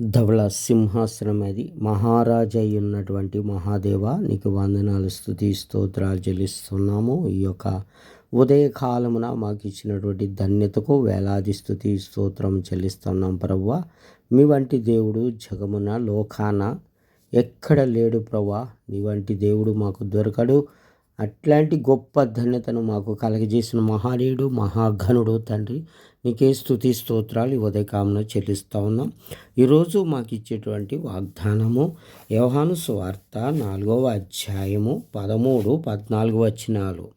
ధవళ సింహాసనం అది. మహారాజా అయి ఉన్నటువంటి మహాదేవ నీకు వందనాలు స్థుతి స్తోత్రాలు చెల్లిస్తున్నాము. ఈ యొక్క ఉదయకాలమున మాకు ఇచ్చినటువంటి ధన్యతకు వేలాది స్థుతి స్తోత్రం చెల్లిస్తున్నాం ప్రవ్వ. మీ వంటి దేవుడు జగమున లోకాన ఎక్కడ లేడు ప్రవ్వ. నీ వంటి దేవుడు మాకు దొరకడు. అట్లాంటి గొప్ప ధన్యతను మాకు కలగజేసిన మహానీయుడు మహాఘనుడు తండ్రి నీకే స్థుతి స్తోత్రాలు ఉదయకామన చెల్లిస్తూ ఉన్నాం. ఈరోజు మాకు ఇచ్చేటువంటి వాగ్దానము వ్యవహాను స్వార్త నాలుగవ అధ్యాయము పదమూడు పద్నాలుగు వచ్చినాలు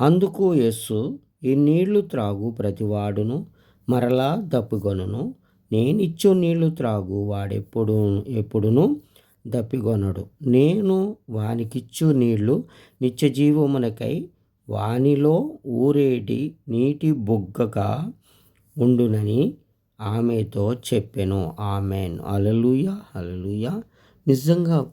అందుకు యస్సు ఈ నీళ్ళు త్రాగు ప్రతివాడును మరలా దప్పుకొనును. నేనిచ్చు నీళ్ళు త్రాగు వాడెప్పుడు ఎప్పుడును? దప్పిగొనడు నేను వానికిచ్చు నీళ్ళు నిత్యజీవమునకై వానిలో ఊరేటి నీటి బొగ్గగా ఉండునని ఆమెతో చెప్పెను. ఆమెన్. అలలుయ అలలుయ నిజంగా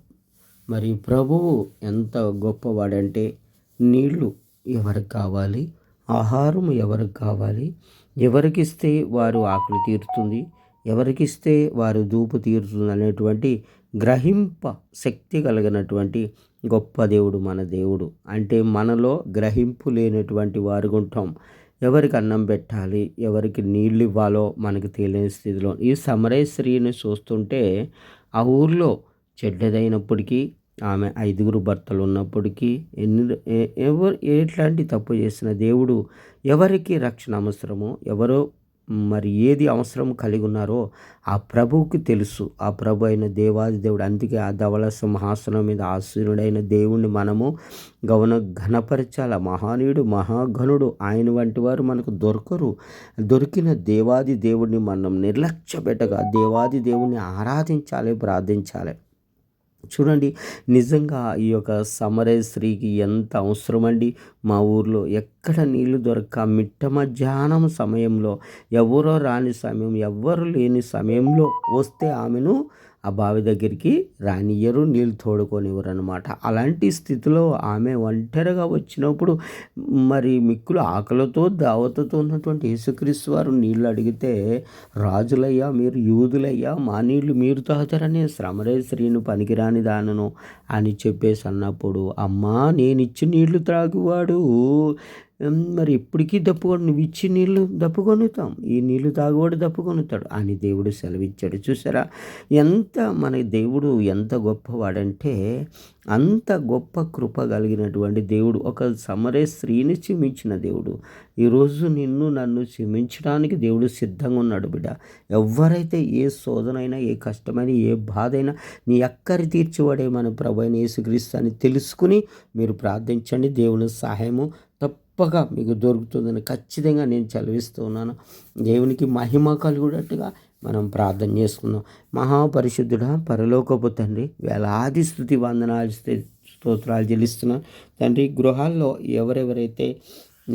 మరి ప్రభువు ఎంత గొప్పవాడంటే నీళ్ళు ఎవరికి కావాలి? ఆహారం ఎవరికి కావాలి? ఎవరికిస్తే వారు ఆకలి తీరుతుంది? ఎవరికిస్తే వారు దూపు తీరుతుంది అనేటువంటి గ్రహింప శక్తి కలిగినటువంటి గొప్ప దేవుడు మన దేవుడు. అంటే మనలో గ్రహింపు లేనటువంటి వారు ఉంటాం ఎవరికి అన్నం పెట్టాలి ఎవరికి నీళ్ళు ఇవ్వాలో మనకి తెలియని స్థితిలో. ఈ సమరేశ్వరిని చూస్తుంటే ఆ ఊర్లో చెడ్డదైనప్పటికీ ఆమె ఐదుగురు భర్తలు ఉన్నప్పటికీ ఎన్ని ఎవరు ఎట్లాంటి తప్పు చేసిన దేవుడు ఎవరికి రక్షణ అవసరమో ఎవరో మరి ఏది అవసరం కలిగి ఉన్నారో ఆ ప్రభువుకి తెలుసు. ఆ ప్రభు అయిన దేవాది దేవుడు. అందుకే ఆ ధవళ సింహాసనం మీద ఆశీనుడైన దేవుణ్ణి మనము గవన ఘనపరచాల. మహానీయుడు మహాఘనుడు ఆయన వంటి వారు మనకు దొరకరు. దొరికిన దేవాది దేవుడిని మనం నిర్లక్ష్య పెట్టగా దేవాది దేవుణ్ణి ఆరాధించాలి ప్రార్థించాలి. చూడండి నిజంగా ఈ యొక్క సమరే స్త్రీకి ఎంత అవసరమండి. మా ఊర్లో ఎక్కడ నీళ్ళు దొరక్క మిట్ట మధ్యాహ్నం సమయంలో ఎవరో రాని సమయం ఎవ్వరు లేని సమయంలో వస్తే ఆమెను ఆ బావి దగ్గరికి రానియ్యరు నీళ్ళు తోడుకొనివ్వరు అనమాట అలాంటి స్థితిలో ఆమె ఒంటరిగా వచ్చినప్పుడు మరి మిక్కులు ఆకలితో దావతతో ఉన్నటువంటి యేసుక్రీస్తు వారు నీళ్ళు అడిగితే రాజులయ్యా మీరు యూదులయ్యా మా నీళ్ళు మీరు తాగుతారని శ్రమరే శ్రీను పనికిరాని దానను అని చెప్పేసి అన్నప్పుడు అమ్మా నేను ఇచ్చి నీళ్ళు త్రాగువాడు. మరి ఎప్పటికీ దప్పుకొని నువ్వు ఇచ్చి నీళ్ళు దప్పుకొనుతాం. ఈ నీళ్ళు తాగువాడు దప్పుకొనుతాడు. అని దేవుడు సెలవిచ్చాడు. చూసారా? ఎంత మన దేవుడు ఎంత గొప్పవాడంటే అంత గొప్ప కృప కలిగినటువంటి దేవుడు ఒక సమరే స్త్రీని క్షమించిన దేవుడు. ఈరోజు నిన్ను నన్ను క్షమించడానికి దేవుడు సిద్ధంగా ఉన్నాడు బిడ్డ. ఎవరైతే ఏ శోధనైనా ఏ కష్టమైనా ఏ బాధ అయినా నీ అక్కరి తీర్చివాడే మన ప్రభు అయిన యేసుక్రీస్తు అని తెలుసుకుని మీరు ప్రార్థించండి. దేవుని సహాయము తప్పక మీకు దొరుకుతుందని ఖచ్చితంగా నేను చదివిస్తూ ఉన్నాను దేవునికి మహిమ కలుగునట్టుగా మనం ప్రార్థన చేసుకుందాం. మహాపరిశుద్ధుడ పరలోకపు తండ్రి వేలాది స్థుతి వందనాలు స్తోత్రాలు చెల్లిస్తున్నాను. తండ్రి గృహాల్లో ఎవరెవరైతే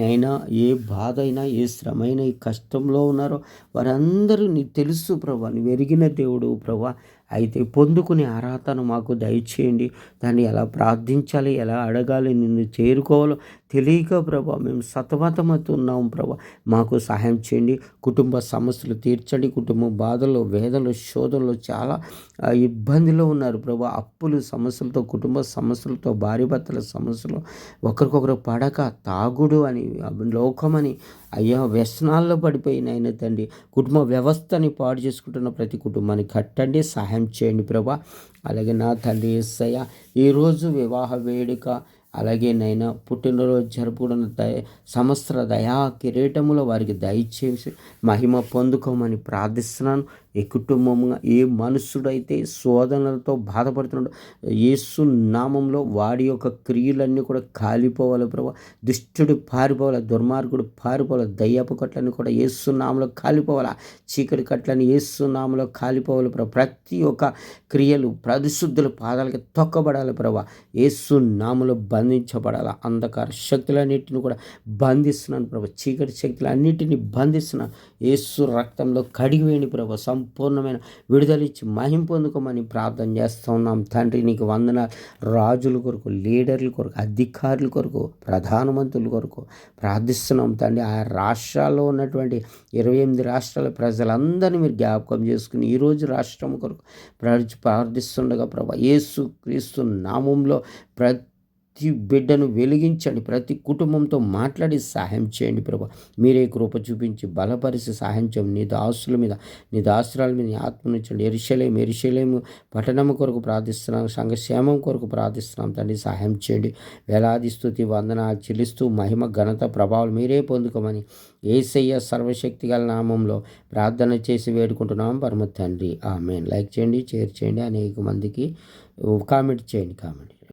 అయినా ఏ బాధ అయినా ఏ శ్రమ అయినా ఈ కష్టంలో ఉన్నారో వారందరూ నీకు తెలుసు ప్రభా. నువ్వు ఎరిగిన దేవుడు ప్రభా. అయితే పొందుకునే అర్హతను మాకు దయచేయండి. దాన్ని ఎలా ప్రార్థించాలి ఎలా అడగాలి నిన్ను చేరుకోవాలో తెలియక ప్రభా మేము సతమతమవుతున్నాం ప్రభా. మాకు సహాయం చేయండి. కుటుంబ సమస్యలు తీర్చండి. కుటుంబ బాధలు వేదలు శోధనలు చాలా ఇబ్బందిలో ఉన్నారు ప్రభా. అప్పులు సమస్యలతో కుటుంబ సమస్యలతో భార్య భర్తల సమస్యలు. ఒకరికొకరు పడక తాగుడు అని లోకమని. అయ్యా వ్యసనాల్లో పడిపోయిన ఆయన తండ్రి. కుటుంబ వ్యవస్థని పాడు చేసుకుంటున్న ప్రతి కుటుంబాన్ని కట్టండి సహాయం చేయండి ప్రభా. అలాగే నా తండ్రి ఎస్సయ్య ఈరోజు వివాహ వేడుక అలాగే నైనా పుట్టినరోజు జరుపుకున్న దయ సంవత్సర దయా కిరీటములో వారికి దయచేసి మహిమ పొందుకోమని ప్రార్థిస్తున్నాను. ఏ కుటుంబంగా ఏ మనుషుడైతే శోధనలతో బాధపడుతున్నాడు యేసు నామంలో వాడి యొక్క క్రియలన్నీ కూడా కాలిపోవాలి ప్రభా. దుష్టుడు పారిపోవాలి దుర్మార్గుడు పారిపోవాలి దయ్యపు కట్లని కూడా యేసు నామంలో కాలిపోవాలి చీకటి కట్లని యేసు నామంలో కాలిపోవాలి ప్రభా. ప్రతి ఒక్క క్రియలు ప్రతిశుద్ధుల పాదాలకి తొక్కబడాలి ప్రభా. యేసు నామంలో బంధించబడాలి అంధకార శక్తులన్నింటిని కూడా బంధిస్తున్నాను ప్రభా. చీకటి శక్తులన్నింటినీ బంధిస్తున్నాను. యేసు రక్తంలో కడిగివేయండి ప్రభా. సంపూర్ణమైన విడుదలిచ్చి మహిం పొందుకోమని ప్రార్థన చేస్తూ ఉన్నాం. తండ్రి నీకు వందన రాజుల కొరకు లీడర్ల కొరకు అధికారుల కొరకు ప్రధానమంత్రుల కొరకు ప్రార్థిస్తున్నాం తండ్రి. ఆ రాష్ట్రాల్లో ఉన్నటువంటి ఇరవై ఎనిమిది రాష్ట్రాల ప్రజలందరినీ మీరు జ్ఞాపకం చేసుకుని ఈరోజు రాష్ట్రం కొరకు ప్రార్థిస్తుండగా ప్రభా యేసు క్రీస్తు నామంలో ప్రతి ప్రతి బిడ్డను వెలిగించండి. ప్రతి కుటుంబంతో మాట్లాడి సహాయం చేయండి ప్రభా. మీరే కృప చూపించి బలపరిచి సహాయం చేయండి. నీ దాసుల మీద నీ దాసురాల మీద నీ ఆత్మనిచ్చండి ఎరిశలేం ఎరిశలేము పట్టణం కొరకు ప్రార్థిస్తున్నాం. సంఘక్షేమం కొరకు ప్రార్థిస్తున్నాం. తండ్రి సహాయం చేయండి. వేలాది స్థుతి వందన చెల్లిస్తూ మహిమ ఘనత ప్రభావాలు మీరే పొందుకోమని ఏసయ్య సర్వశక్తి గల నామంలో ప్రార్థన చేసి వేడుకుంటున్నాం. పరమ తండ్రి. ఆమె లైక్ చేయండి షేర్ చేయండి. అనేక మందికి కామెంట్ చేయండి కామెంట్.